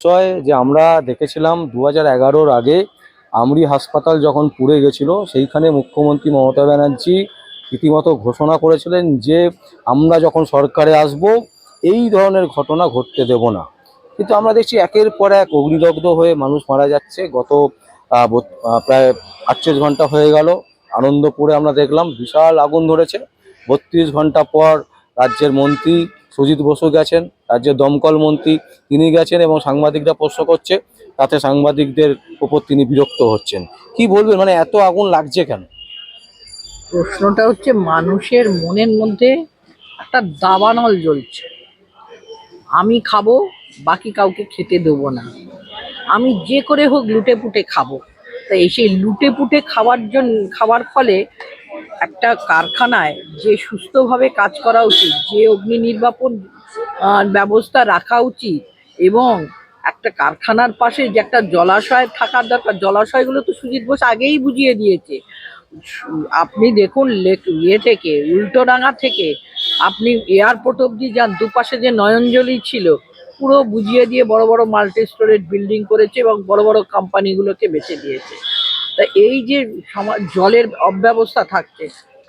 বিষয় যে আমরা দেখেছিলাম দু হাজার আগে আমরি হাসপাতাল যখন পুড়ে গেছিল, সেইখানে মুখ্যমন্ত্রী মমতা ব্যানার্জি রীতিমতো ঘোষণা করেছিলেন যে আমরা যখন সরকারে আসব, এই ধরনের ঘটনা ঘটতে দেব না। কিন্তু আমরা দেখছি একের পর এক অগ্নিদগ্ধ হয়ে মানুষ মারা যাচ্ছে। গত প্রায় আটচল্লিশ ঘণ্টা হয়ে গেল। আনন্দপুরে আমরা দেখলাম বিশাল আগুন ধরেছে। বত্রিশ ঘণ্টা পর রাজ্যের মন্ত্রী সুজিত বসু গেছেন, রাজ্যের দমকল মন্ত্রী তিনি গেছেন এবং সাংবাদিকরা প্রশ্ন করছে, তাতে সাংবাদিকদের উপর তিনি বিরক্ত হচ্ছেন। কি বলবেন মানে এত আগুন লাগছে কেন? প্রশ্নটা হচ্ছে, মানুষের মনের মধ্যে একটা দাবানল জ্বলছে। আমি খাব, বাকি কাউকে খেতে দেবো না। আমি যে করে হোক লুটে পুটে খাব। তাই সেই লুটে পুটে খাওয়ার জন্য খাওয়ার ফলে একটা কারখানায় যে সুস্থভাবে কাজ করা উচিত, যে অগ্নি নির্বাপন ব্যবস্থা রাখা উচিত এবং একটা কারখানার পাশে যে একটা জলাশয় থাকার দরকার, জলাশয়গুলো তো সুজিত বোস আগেই বুঝিয়ে দিয়েছে। আপনি দেখুন লেক ইয়ে থেকে, উল্টোডাঙ্গা থেকে, আপনি এয়ারপোর্ট অবধি যান, দুপাশে যে নয়নজলি ছিল, পুরো বুঝিয়ে দিয়ে বড় বড় মাল্টি স্টোরেজ বিল্ডিং করেছে এবং বড় বড় কোম্পানিগুলোকে বেছে দিয়েছে তা এই যে জলের অব্যবস্থা থাকছে,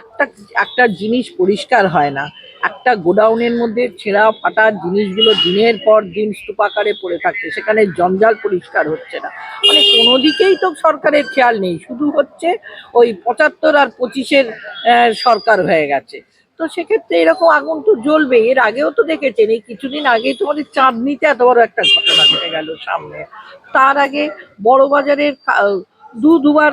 একটা একটা জিনিস পরিষ্কার হয় না। একটা গোডাউনের মধ্যে ছেঁড়া ফাটা জিনিসগুলো দিনের পর দিন স্তূপাকারে পড়ে থাকছে, সেখানে জঞ্জাল পরিষ্কার হচ্ছে না। মানে কোনো দিকেই তো সরকারের খেয়াল নেই, শুধু হচ্ছে ওই পঁচাত্তর আর পঁচিশের সরকার হয়ে গেছে। তো সেক্ষেত্রে এরকম আগুন তো জ্বলবে, এর আগেও তো দেখেছেন, এই কিছুদিন আগেই তোমাদের চাঁদনিতে এত বড় একটা ঘটনা ঘটে গেল সামনে। তার আগে বড় বাজারের দু দুবার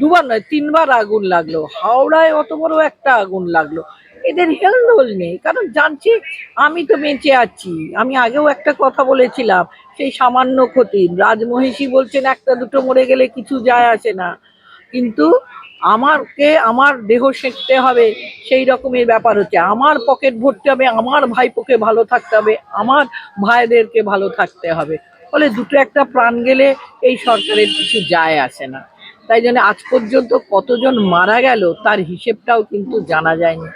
দুবার নয়, তিনবার আগুন লাগল। হাওড়ায় অত বড় একটা আগুন লাগল। এদের হেলদোল নেই, কারণ জানছি আমি তো বেঁচে আছি। আমি আগেও একটা কথা বলেছিলাম, সেই সামান্য ক্ষতি। রাজমহিষী বলছেন, একটা দুটো মরে গেলে কিছু যায় আসে না। কিন্তু আমারকে, আমার দেহ সেঁকতে হবে, সেই রকমের ব্যাপার হচ্ছে। আমার পকেট ভরতে হবে, আমার ভাইপোকে ভালো থাকতে হবে, আমার ভাইদেরকে ভালো থাকতে হবে। ফলে দুটো একটা প্রাণ গেলে এই সরকারের কিছু যায় আসে না। তাই জন্য আজ পর্যন্ত কতজন মারা গেল তার হিসেবটাও কিন্তু জানা যায়নি।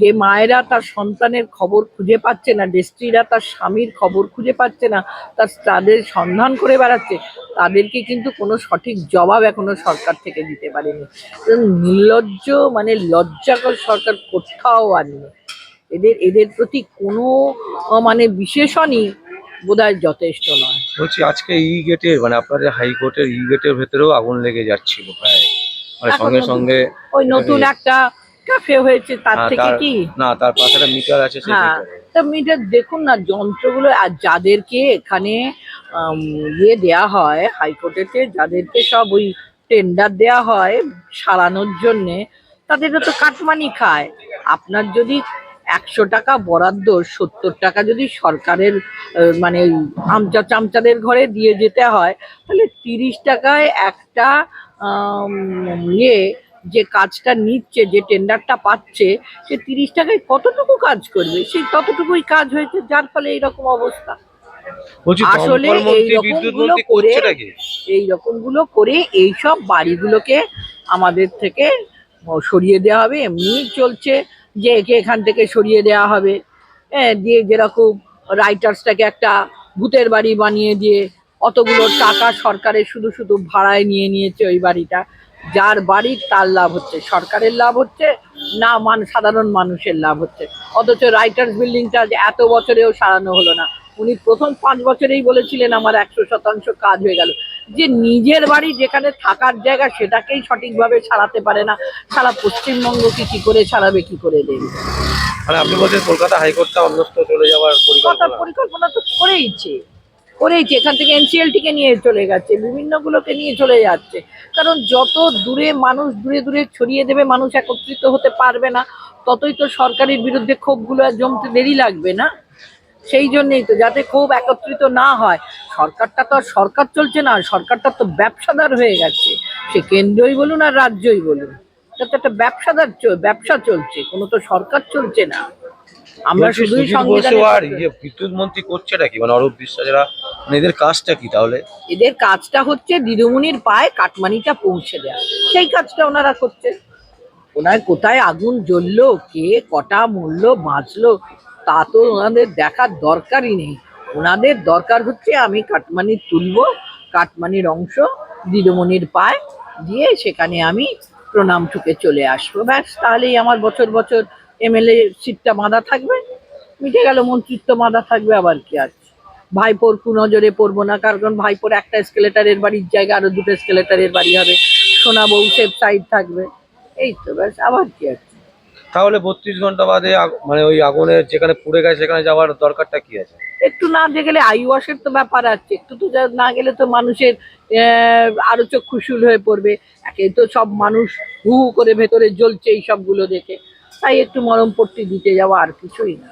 যে মায়েরা তার সন্তানের খবর খুঁজে পাচ্ছে না ডেস্ট্রিরা তার স্বামীর খবর খুঁজে পাচ্ছে না, তার তাদের সন্ধান করে বেড়াচ্ছে, তাদেরকে কিন্তু কোনো সঠিক জবাব এখনও সরকার থেকে দিতে পারেনি। নির্লজ্জ মানে লজ্জাকর সরকার কোথাও আর নেই। এদের এদের প্রতি কোনো মানে বিশেষণই বোধহয় যথেষ্ট নয়। বলছি আজকে ই গেটের মানে আপনাদের হাইকোর্টের ই গেটের ভেতরেও আগুন লেগে যাচ্ছিল প্রায়। মানে সঙ্গে সঙ্গে ওই নতুন একটা ক্যাফে হয়েছে তার হ্যাঁ, থেকে কি? না তার পাশে একটা মিটার আছে হ্যাঁ তা মিটার দেখুন না যন্ত্রগুলো আর যাদেরকে এখানে ইয়ে দেয়া হয় হাইকোর্টেতে যাদেরকে সব ওই টেন্ডার দেয়া হয় সারানোর জন্যে তাদেরও তো কাটমানি খায়। আপনার যদি একশো টাকা বরাদ্দ সত্তর টাকা যদি সরকারের মানে আমচা চামচাদের ঘরে দিয়ে যেতে হয় তাহলে তিরিশ টাকায় একটা ইয়ে যে কাজটা নিচ্ছে যে টেন্ডারটা পাচ্ছে সে তিরিশ টাকায় কতটুকু কাজ করবে? সেই ততটুকুই কাজ হয়েছে যার ফলে এইরকম অবস্থা। আসলে দমকল মন্ত্রী এইরকম বিদ্যুৎ গুলো মন্ত্রী করে- করছেটা কি এই রকমগুলো করে এইসব বাড়িগুলোকে আমাদের থেকে সরিয়ে দেওয়া হবে এমনি চলছে। যে একে এখান থেকে সরিয়ে দেওয়া হবে। হ্যাঁ দিয়ে যেরকম রাইটার্সটাকে একটা ভূতের বাড়ি বানিয়ে দিয়ে অতগুলো টাকা সরকারের শুধু শুধু ভাড়ায় নিয়ে নিয়েছে ওই বাড়িটা। যার বাড়ি তার লাভ হচ্ছে, সরকারের লাভ হচ্ছে না মান, সাধারণ মানুষের লাভ হচ্ছে। অথচ রাইটার্স বিল্ডিংটা এত বছরেও সারানো হলো না। উনি প্রথম পাঁচ বছরেই বলেছিলেন, আমার একশো শতাংশ কাজ হয়ে গেল। যে নিজের বাড়ি যেখানে থাকার জায়গা সেটাকেই সঠিকভাবে সারাতে পারে না। সারা পশ্চিমবঙ্গকে কি করে সারাবে কি করে দেবে? মানে আপনি বলছেন কলকাতা হাইকোর্টটা অন্যত্র চলে যাওয়ার পরিকল্পনা। পরিকল্পনা তো করেইছে। করেইছে এখান থেকে এনসিএলটিকে নিয়ে চলে গেছে বিভিন্নগুলোকে নিয়ে চলে যাচ্ছে। কারণ যত দূরে মানুষ দূরে দূরে ছড়িয়ে দেবে মানুষ একত্রিত হতে পারবে না। ততই তো সরকারের বিরুদ্ধে ক্ষোভগুলো জমতে দেরি লাগবে না। সেই জন্যই তো যাতে খুব একত্রিত না হয়। সরকারটা তো আর সরকার চলছে না সরকারটা তো ব্যবসাদার হয়ে গেছে। সে কেন্দ্রই বলুন আর রাজ্যই বলুন এটা তো একটা ব্যবসাদার ব্যবসা চলছে কোনো তো সরকার চলছে না। আমরা শুধুই আর ইয়ে বিদ্যুৎ মন্ত্রী করছেটা কি মানে অরূপ মানে এদের কাজটা কি তাহলে? এদের কাজটা হচ্ছে দিদিমণির পায়ে কাটমানিটা পৌঁছে দেওয়া সেই কাজটা ওনারা করছে। ওনার কোথায় আগুন জ্বললো কে কটা মূল্য বাঁচলো তা তো ওনাদের দেখার দরকারই নেই। ওনাদের দরকার হচ্ছে আমি কাটমানি তুলবো, কাটমানির অংশ দিদিমণির পায় দিয়ে সেখানে আমি প্রণাম ঠুকে চলে আসব। ব্যাস, তাহলেই আমার বছর বছর এমএলএ সিটটা বাঁধা থাকবে। মিটে গেল মন্ত্রিত্ব বাঁধা থাকবে, আবার কি আছে ভাইপোর কুনজরে পড়ব না, কারণ ভাইপোর একটা স্কেলেটারের বাড়ির জায়গা, আরও দুটো স্কেলেটারের বাড়ি হবে। সোনা বউ সেফ সাইড থাকবে। এই তো ব্যাস, আবার কি আছে তাহলে বত্রিশ ঘণ্টা বাদে মানে ওই আগুনে যেখানে পুড়ে গেছে, সেখানে যাওয়ার দরকারটা কি আছে? একটু না গেলে আইওয়াসের তো ব্যাপার আছে, একটু তো না গেলে তো মানুষের আরও চক্ষুশূল হয়ে পড়বে। একে তো সব মানুষ হু হু করে ভেতরে জ্বলছে এই সবগুলো দেখে। তাই একটু মরম পট্টি দিতে যাওয়া আর কিছুই না।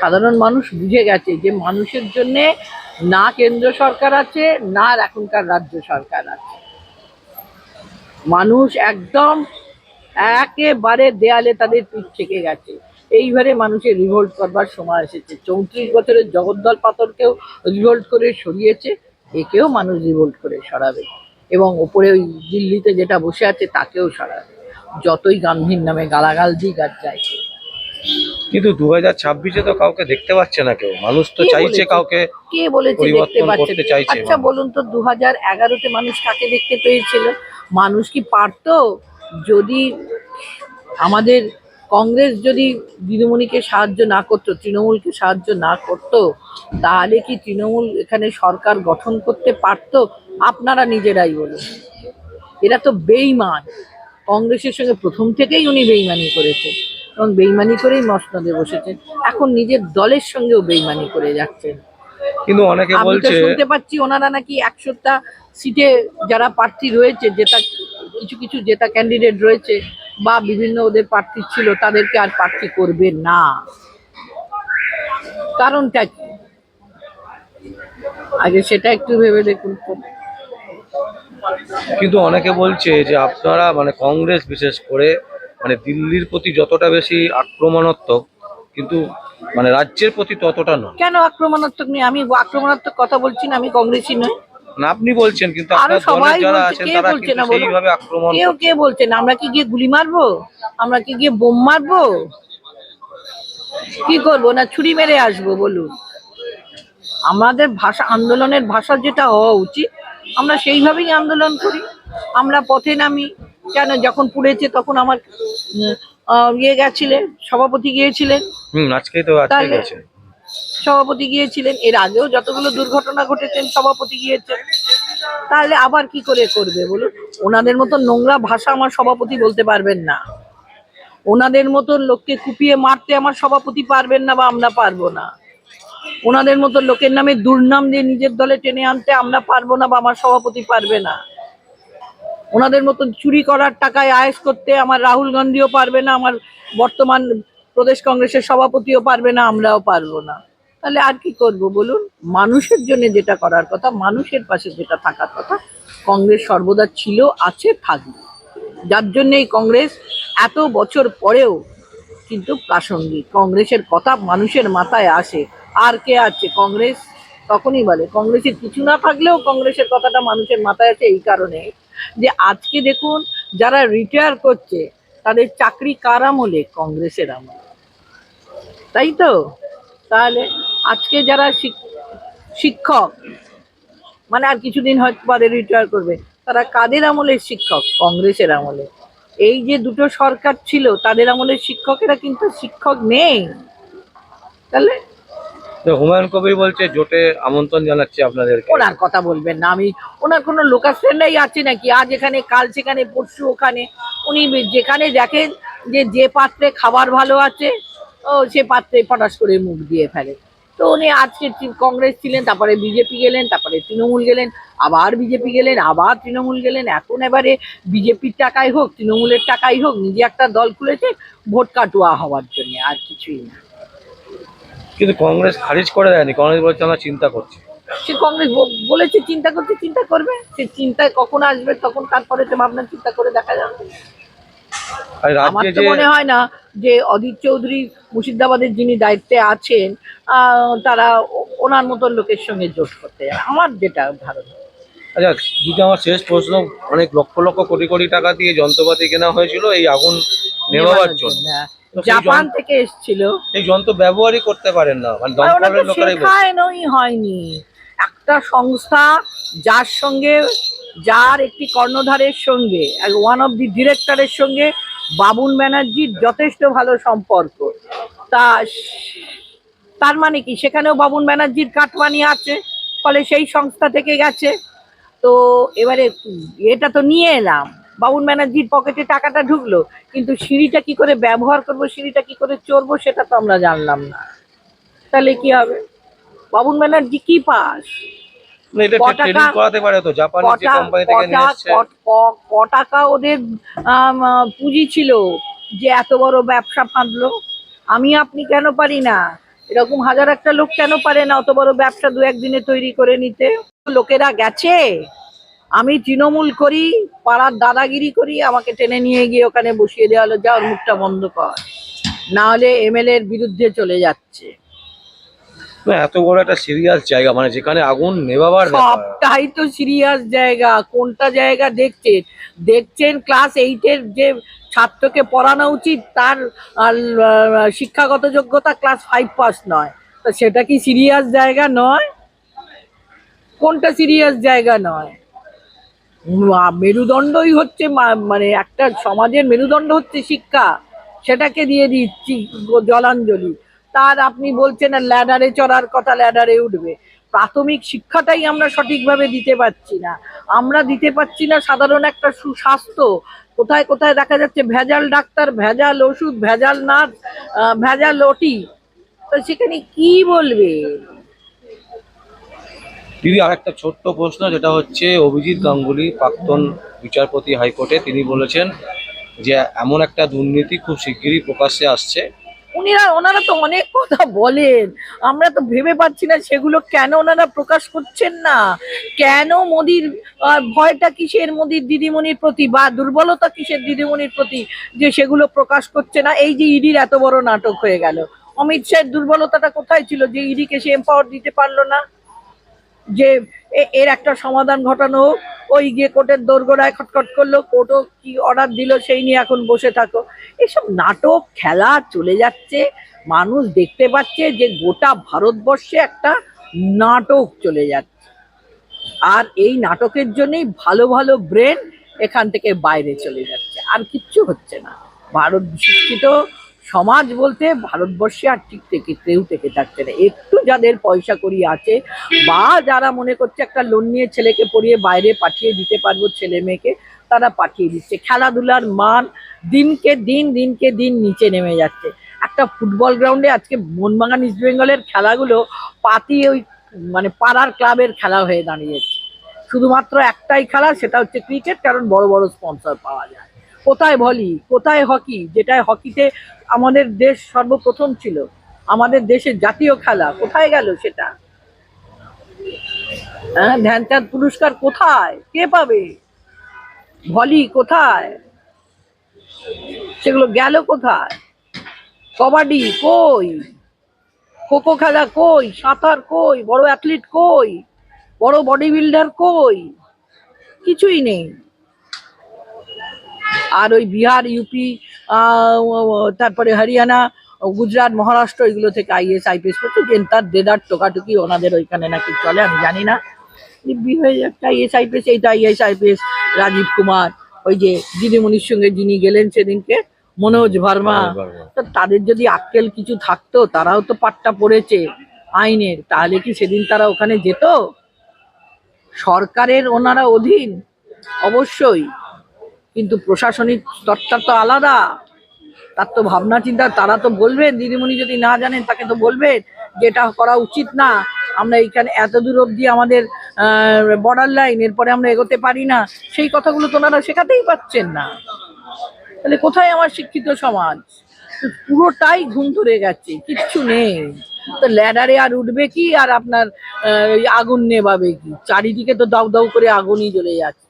সাধারণ মানুষ বুঝে গেছে যে মানুষের জন্যে না কেন্দ্র সরকার আছে, না এখনকার রাজ্য সরকার আছে। মানুষ একদম একেবারে দেয়ালে তাদের পিঠ থেকে গেছে। এইবারে মানুষের রিভোল্ট করবার সময় এসেছে। চৌত্রিশ বছরের জগদ্দল পাথরকেও রিভোল্ট করে সরিয়েছে। একেও মানুষ রিভোল্ট করে সরাবে। এবং ওপরে ওই দিল্লিতে যেটা বসে আছে তাকেও সরাবে। যতই গান্ধীর নামে গালাগাল দিক আর যায় কিন্তু দু হাজার ছাব্বিশে তো কাউকে দেখতে পাচ্ছে না কেউ। মানুষ তো চাইছে কাউকে কে বলেছে দেখতে চাইছে আচ্ছা বলুন তো দু হাজার এগারোতে মানুষ কাকে দেখতে পেয়েছিল? মানুষ কি পারতো? যদি আমাদের কংগ্রেস যদি দিদিমণিকে সাহায্য না করতো তৃণমূলকে সাহায্য না করতো তাহলে কি তৃণমূল এখানে সরকার গঠন করতে পারতো? আপনারা নিজেরাই বলুন। এরা তো বেইমান কংগ্রেসের সঙ্গে প্রথম থেকেই উনি বেইমানি করেছেন এবং বেইমানি করেই মসনদে বসেছেন। এখন নিজের দলের সঙ্গেও বেইমানি করে যাচ্ছেন। কিন্তু অনেকে আমি তো বলছে শুনতে পাচ্ছি ওনারা নাকি একশোটা সিটে যারা প্রার্থী রয়েছে জেতা কিছু কিছু জেতা ক্যান্ডিডেট রয়েছে বা বিভিন্ন ওদের প্রার্থী ছিল তাদেরকে আর প্রার্থী করবে না। কারণটা কি? আগে সেটা একটু ভেবে দেখুন কিন্তু অনেকে বলছে যে আপনারা মানে কংগ্রেস বিশেষ করে মানে দিল্লির প্রতি যতটা বেশি আক্রমণাত্মক কিন্তু মানে রাজ্যের প্রতি ততটা নয়। কেন আক্রমণাত্মক নেই আমি আক্রমণাত্মক কথা বলছি না আমি কংগ্রেসই নই। আপনি বলছেন কিন্তু আপনার সবাই যারা আছেন তারা কিন্তু? সেইভাবে আক্রমণ কেউ কে বলছেন আমরা কি গিয়ে গুলি মারবো? আমরা কি গিয়ে বোম মারবো? কি করব? না ছুরি মেরে আসব বলুন। আমাদের ভাষা আন্দোলনের ভাষা যেটা হওয়া উচিত আমরা সেইভাবেই আন্দোলন করি। আমরা পথে নামি। কেন? যখন পুড়েছে তখন আমার ইয়ে গেছিলেন সভাপতি গিয়েছিলেন। হুম আজকেই তো আজকে গেছে। সভাপতি গিয়েছিলেন, এর আগেও যতগুলো দুর্ঘটনা ঘটেছেন, সভাপতি গিয়েছেন। তাহলে আবার কি করে করবে বলুন? ওনাদের মতো নোংরা ভাষা আমার সভাপতি বলতে পারবেন না। ওনাদের মতো লোককে কুপিয়ে মারতে আমার সভাপতি পারবেন না বা আমরা পারব না। ওনাদের মতো লোকের নামে দুর্নাম দিয়ে নিজের দলে টেনে আনতে আমরা পারব না বা আমার সভাপতি পারবে না। ওনাদের মতো চুরি করার টাকায় আয়েস করতে আমার রাহুল গান্ধীও পারবে না, আমার বর্তমান প্রদেশ কংগ্রেসের সভাপতিও পারবে না, আমরাও পারব না। তাহলে আর কি করব বলুন? মানুষের জন্য যেটা করার কথা, মানুষের পাশে যেটা থাকার কথা, কংগ্রেস সর্বদা ছিল, আছে, থাকবে। যার জন্য এই কংগ্রেস এত বছর পরেও কিন্তু প্রাসঙ্গিক, কংগ্রেসের কথা মানুষের মাথায় আসে। আর কে আছে? কংগ্রেস তখনই বলে, কংগ্রেসের কিছু না থাকলেও কংগ্রেসের কথাটা মানুষের মাথায় আছে এই কারণে যে আজকে দেখুন, যারা রিটায়ার করছে, তাদের চাকরি কার আমলে? কংগ্রেসের আমলে। তাই তো? তাহলে আজকে যারা শিক- শিক্ষক মানে আর কিছুদিন হয়তো পরে রিটায়ার করবে তারা কাদের আমলের শিক্ষক? কংগ্রেসের আমলে। এই যে দুটো সরকার ছিল তাদের আমলের শিক্ষকেরা কিন্তু শিক্ষক নেই। তাহলে? হুমায়ুন কবির বলছে জোটে আমন্ত্রণ জানাচ্ছি আপনাদেরকে। ওনার কথা বলবেন না আমি ওনার কোনো লোকাল ফ্রেন্ডাই আছে নাকি? আজ এখানে কাল সেখানে পরশু ওখানে। উনি যেখানে দেখেন যে যে পাত্রে খাবার ভালো আছে ও সে পাত্রে পটাশ করে মুখ দিয়ে ফেলে। তো উনি আজকে কংগ্রেস ছিলেন তারপরে বিজেপি গেলেন তারপরে তৃণমূল গেলেন আবার বিজেপি গেলেন আবার তৃণমূল গেলেন। এখন এবারে বিজেপির টাকাই হোক তৃণমূলের টাকাই হোক নিজে একটা দল খুলেছে ভোট কাটুয়া হওয়ার জন্য আর কিছুই না। কিন্তু কংগ্রেস খারিজ করে দেয়নি কংগ্রেস বলছে আমরা চিন্তা করছি। সে কংগ্রেস বলেছে চিন্তা করতে চিন্তা করবে? সে চিন্তায় কখন আসবে তখন তারপরে তো ভাবনা চিন্তা করে দেখা যাবে। আমার তো মনে হয় না যে অধীর চৌধুরী মুর্শিদাবাদের যিনি দায়িত্বে আছেন তারা ওনার মতন লোকের সঙ্গে জোট করতে আমার যেটা ধারণা। আচ্ছা দিদি আমার শেষ প্রশ্ন অনেক লক্ষ লক্ষ কোটি কোটি টাকা দিয়ে যন্ত্রপাতি কেনা হয়েছিল এই আগুন নেভাবার জন্য। হ্যাঁ। জাপান থেকে এসেছিল। এই যন্ত্র ব্যবহারই করতে পারেন না। মানে দমকলের লোকেরাই হয়নি। একটা সংস্থা যার সঙ্গে, যার একটি কর্ণধারের সঙ্গে ওয়ান অফ দি ডিরেক্টরের সঙ্গে বাবুন ব্যানার্জির যথেষ্ট ভালো সম্পর্ক। তা তার মানে কি? সেখানেও বাবুন ব্যানার্জির কাটমানি আছে, ফলে সেই সংস্থা থেকে গেছে। তো এবারে এটা তো নিয়ে এলাম। বাবুন ব্যানার্জির পকেটে টাকাটা ঢুকলো, কিন্তু সিঁড়িটা কি করে ব্যবহার করব, সিঁড়িটা কি করে চড়বো, সেটা তো আমরা জানলাম না। তাহলে কি হবে? বাবুন ব্যানার্জি কি পাস? টাকা- ওদের পুঁজি ছিল যে এত বড় ব্যবসা ফাঁদলো। আমি আপনি কেন পারি না? এরকম হাজার একটা লোক কেন পারে না অত বড় ব্যবসা দু একদিনে তৈরি করে নিতে? লোকেরা গেছে। আমি তৃণমূল করি পাড়ার দাদাগিরি করি আমাকে টেনে নিয়ে গিয়ে ওখানে বসিয়ে দেওয়া হলো যা ওর মুখটা বন্ধ কর। না হলে এমএলএ এর বিরুদ্ধে চলে যাচ্ছে। এত বড় একটা সিরিয়াস জায়গা মানে যেখানে আগুন নেভাবার সবটাই তো সিরিয়াস জায়গা, কোনটা জায়গা দেখছেন? দেখছেন ক্লাস এইটের যে ছাত্রকে পড়ানো উচিত, তার শিক্ষাগত যোগ্যতা ক্লাস ফাইভ পাস নয়। তো সেটা কি সিরিয়াস জায়গা নয়? কোনটা সিরিয়াস জায়গা নয়? মেরুদণ্ডই হচ্ছে মানে একটা সমাজের মেরুদণ্ড হচ্ছে শিক্ষা। সেটাকে দিয়ে দিচ্ছি জলাঞ্জলি। তার আপনি বলছেন ল্যাডারে চড়ার কথা ল্যাডারে উঠবে। প্রাথমিক শিক্ষাটাই আমরা সঠিকভাবে দিতে পারছি না। আমরা দিতে পারছি না সাধারণ একটা সুস্বাস্থ্য। কোথায় কোথায় দেখা যাচ্ছে ভেজাল ডাক্তার ভেজাল ওষুধ ভেজাল আহ, ভেজাল ওটি। তো সেখানে কি বলবে? দিদি আর একটা ছোট্ট প্রশ্ন যেটা হচ্ছে অভিজিৎ গাঙ্গুলি প্রাক্তন বিচারপতি হাইকোর্টে তিনি বলেছেন যে এমন একটা দুর্নীতি খুব শিগগিরই প্রকাশ্যে আসছে। উনিরা, ওনারা তো অনেক কথা বলেন। আমরা তো ভেবে পাচ্ছি না সেগুলো কেন ওনারা প্রকাশ করছেন না। কেন মোদির ভয়টা কিসের মোদির দিদিমণির প্রতি বা দুর্বলতা কিসের দিদিমণির প্রতি যে সেগুলো প্রকাশ করছে না? এই যে ইডির এত বড় নাটক হয়ে গেল। অমিত শাহের দুর্বলতাটা কোথায় ছিল যে ইডিকে সে এম্পাওয়ার দিতে পারল না? যে এর একটা সমাধান ঘটানো, ওই গিয়ে কোর্টের দোরগোড়ায় খটখট করল, কোর্টও কি অর্ডার দিল সেই নিয়ে এখন বসে থাকো। এসব নাটক, খেলা চলে যাচ্ছে, মানুষ দেখতে পাচ্ছে যে গোটা ভারতবর্ষে একটা নাটক চলে যাচ্ছে। আর এই নাটকের জন্যই ভালো ভালো ব্রেন এখান থেকে বাইরে চলে যাচ্ছে। আর কিচ্ছু হচ্ছে না। ভারত শিক্ষিত সমাজ বলতে ভারতবর্ষে আর ঠিক থেকে কেউ থেকে থাকছে না। একটু যাদের পয়সা করি আছে, বা যারা মনে করছে একটা লোন নিয়ে ছেলেকে পড়িয়ে বাইরে পাঠিয়ে দিতে পারব ছেলে মেয়েকে, তারা পাঠিয়ে দিচ্ছে। খেলাধুলার মান দিনকে দিন দিনকে দিন নিচে নেমে যাচ্ছে। একটা ফুটবল গ্রাউন্ডে আজকে মোহনবাগান ইস্ট বেঙ্গলের খেলাগুলো পাতি ওই মানে পাড়ার ক্লাবের খেলা হয়ে দাঁড়িয়েছে। শুধুমাত্র একটাই খেলা, সেটা হচ্ছে ক্রিকেট কারণ বড় বড় স্পন্সর পাওয়া যায়। কোথায় ভলি, কোথায় হকি? যেটায় হকিতে আমাদের দেশ সর্বপ্রথম ছিল। আমাদের দেশের জাতীয় খেলা, কোথায় গেল সেটা? হ্যাঁ ধ্যানচাঁদ পুরস্কার কোথায়? কে পাবে? ভলি কোথায়? সেগুলো গেল কোথায়? কবাডি কই? খোখো খেলা কই? সাঁতার কই? বড় অ্যাথলিট কই? বড় বডি বিল্ডার কই? কিছুই নেই। আর ওই বিহার ইউপি তারপরে হরিয়ানা গুজরাট মহারাষ্ট্র এগুলো থেকে আইএস আইপিএস করছে তার দেদার টোকাটুকি ওনাদের ওইখানে নাকি চলে আমি জানি না। একটা আইএস আইপিএস এইটা আইএস আইপিএস রাজীব কুমার ওই যে দিদিমণির সঙ্গে যিনি গেলেন সেদিনকে মনোজ ভার্মা। তো তাদের যদি আক্কেল কিছু থাকতো তারাও তো পাট্টা পড়েছে আইনের তাহলে কি সেদিন তারা ওখানে যেত? সরকারের ওনারা অধীন অবশ্যই। কিন্তু প্রশাসনিক স্তরটা তো আলাদা। তার তো ভাবনা, চিন্তা, তারা তো বলবেন দিদিমণি যদি না জানেন তাকে তো বলবেন যে এটা করা উচিত না। আমরা এইখানে এত দূর অবধি আমাদের বর্ডার লাইন এরপরে আমরা এগোতে পারি না। সেই কথাগুলো তো ওনারা শেখাতেই পাচ্ছেন না। তাহলে কোথায় আমার শিক্ষিত সমাজ? পুরোটাই ঘুম ধরে গেছে, কিচ্ছু নেই। তো ল্যাডারে আর উঠবে কি? আর আপনার আগুন নেভাবে কি? চারিদিকে তো দাউ দাউ করে আগুনই জ্বলে যাচ্ছে।